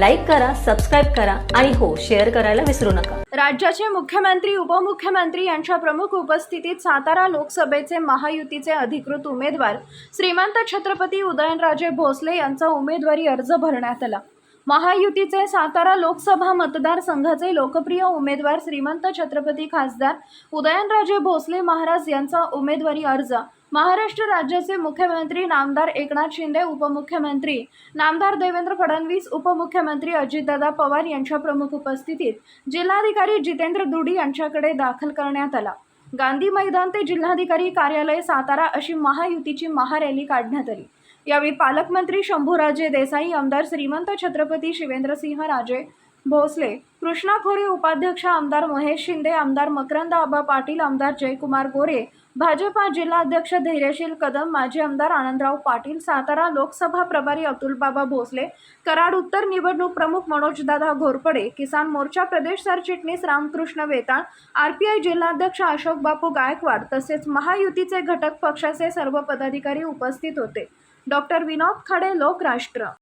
Like करा subscribe करा आणि हो शेअर करायला विसरू नका. राज्याचे मुख्यमंत्री उपमुख्यमंत्री यांच्या प्रमुख उपस्थितीत सातारा लोकसभेचे महायुतीचे अधिकृत उमेदवार श्रीमंत छत्रपती उदयनराजे भोसले यांचा उमेदवारी अर्ज भरण्यात आला. महायुतीचे सातारा लोकसभा मतदारसंघाचे लोकप्रिय उमेदवार श्रीमंत छत्रपती खासदार उदयनराजे भोसले महाराज यांचा उमेदवारी अर्ज महाराष्ट्र राज्याचे मुख्यमंत्री नामदार एकनाथ शिंदे उपमुख्यमंत्री नामदार देवेंद्र फडणवीस उपमुख्यमंत्री अजितदादा पवार यांच्या प्रमुख उपस्थितीत जिल्हाधिकारी जितेंद्र दुडी यांच्याकडे दाखल करण्यात आला. गांधी मैदान ते जिल्हाधिकारी कार्यालय सातारा अशी महायुतीची महारॅली काढण्यात आली. यावेळी पालकमंत्री शंभूराजे देसाई आमदार श्रीमंत छत्रपती शिवेंद्रसिंह राजे भोसले कृष्णा खोरे उपाध्यक्ष आमदार महेश शिंदे आमदार मकरंद आबा पाटील आमदार जयकुमार गोरे भाजपा जिल्हाध्यक्ष धैर्यशील कदम माजी आमदार आनंदराव पाटील सातारा लोकसभा प्रभारी अतुलबाबा भोसले कराड उत्तर निवडणूक प्रमुख मनोजदादा घोरपडे किसान मोर्चा प्रदेश सरचिटणीस रामकृष्ण वेताळ आरपीआय जिल्हाध्यक्ष अशोक बापू गायकवाड तसेच महायुतीचे घटक पक्षाचे सर्व पदाधिकारी उपस्थित होते. डॉक्टर विनोद खाडे लोकराष्ट्र.